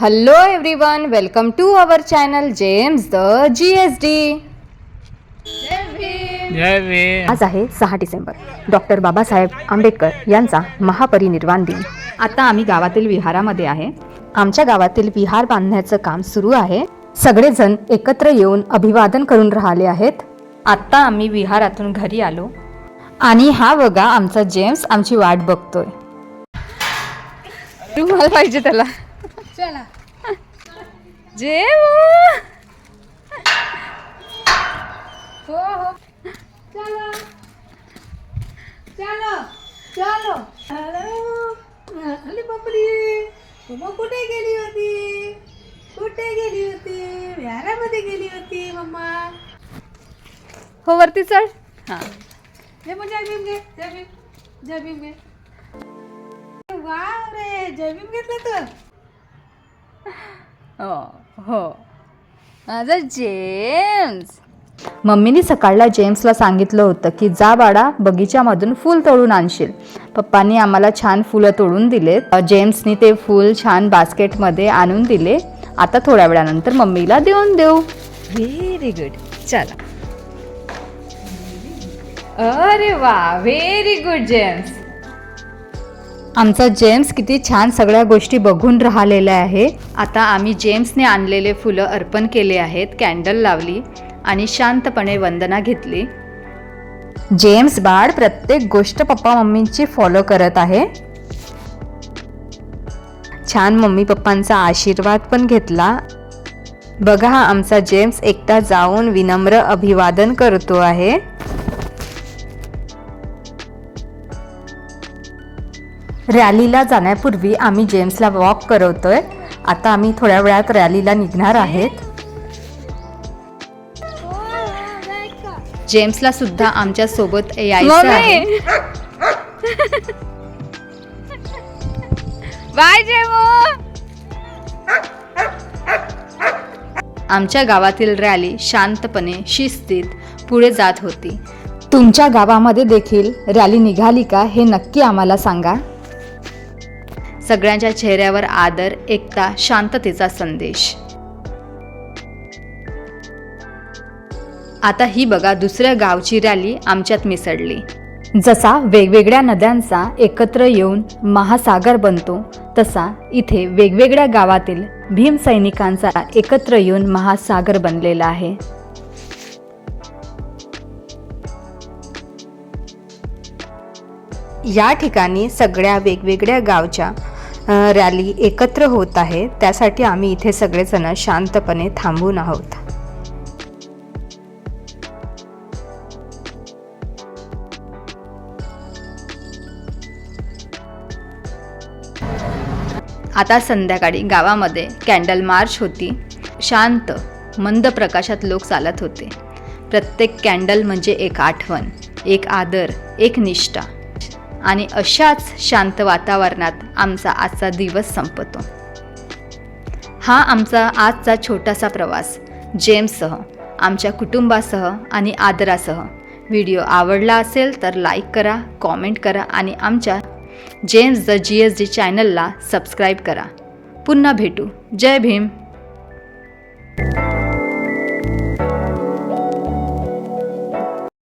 Hello everyone welcome to our channel James the G S D जय भीम आज आहे सहा डिसेंबर. डॉक्टर बाबासाहेब आंबेडकर यांचा महापरिनिर्वाण दिन. आता आम्ही गावातील विहारामध्ये आहे. आमच्या गावातील विहार बांधण्याचं काम सुरू आहे. सगळेजण एकत्र येऊन अभिवादन करून राहिले आहेत. आता आम्ही विहारातून घरी आलो. आणि हा बघा आमचा जेम्स आमची वाट बघतोय. रुमाल पाहिजे त्याला. चला. जेव. हो हो. चलो. चलो. चलो. हॅलो. बापरे मम्मा कुठे गेली होती? कुठे गेली होती? विहारामध्ये गेली होती मम्मा. हो वरती चढ. हां. हे मग जयभीम घे जयभीम जयभीम घे. वाव रे जयभीम घेतलं तर. हो हो. माझा जेम्स. मम्मीने सकाळला जेम्सला सांगितलं होतं की जा बाळा बगीच्यामधून फूल तोडून आणशील. पप्पांनी आम्हाला छान फुलं तोडून दिलेत. जेम्सनी ते फूल छान बास्केटमध्ये आणून दिले. आता थोड्या वेळानंतर मम्मीला देऊन देऊ. व्हेरी गुड चला. अरे वा व्हेरी गुड जेम्स. आमचा जेम्स किती छान सगळ्या गोष्टी बघून राहिलेल्या आहे. आता आम्ही जेम्सने आणलेले फुलं अर्पण केले आहेत कॅन्डल लावली आणि शांतपणे वंदना घेतली. जेम्स बाळ प्रत्येक गोष्ट पप्पा मम्मींची फॉलो करत आहे. छान मम्मी पप्पांचा आशीर्वाद पण घेतला. बघा हा आमचा जेम्स एकटा जाऊन विनम्र अभिवादन करतो आहे. रॅलीला जाण्यापूर्वी आम्ही जेम्सला वॉक करवतोय. आता आम्ही थोड्या वेळात रॅलीला निघणार आहेत. जेम्सला सुद्धा आमच्यासोबत यायचं आहे. बाय आमच्या गावातील रॅली शांतपणे शिस्तीत पुढे जात होती. तुमच्या गावामध्ये देखील रॅली निघाली का हे नक्की आम्हाला सांगा. सगळ्यांच्या चेहऱ्यावर आदर एकता शांततेचा संदेश. आता ही बघा दुसऱ्या गावची रॅली आमच्यात मिसळली. जसा वेगवेगळ्या नद्यांचा एकत्र येऊन महासागर बनतो तसा इथे वेगवेगळ्या गावातील भीम सैनिकांचा एकत्र येऊन महासागर बनलेला आहे. या ठिकाणी सगळ्या वेगवेगळ्या गावच्या रॅली एकत्र होत आहे. त्यासाठी आम्ही इथे सगळेजण शांतपणे थांबून आहोत. आता संध्याकाळी गावामध्ये कॅन्डल मार्च होती. शांत मंद प्रकाशात लोक चालत होते. प्रत्येक कॅन्डल म्हणजे एक आठवण एक आदर एक निष्ठा. आणि अशाच शांत वातावरणात आमचा आजचा दिवस संपतो. हा आमचा आजचा छोटासा प्रवास जेम्ससह आमच्या कुटुंबासह आणि आदरासह. व्हिडिओ आवडला असेल तर लाईक करा कॉमेंट करा आणि आमच्या James the G S D चॅनलला सबस्क्राईब करा. पुन्हा भेटू. जय भीम.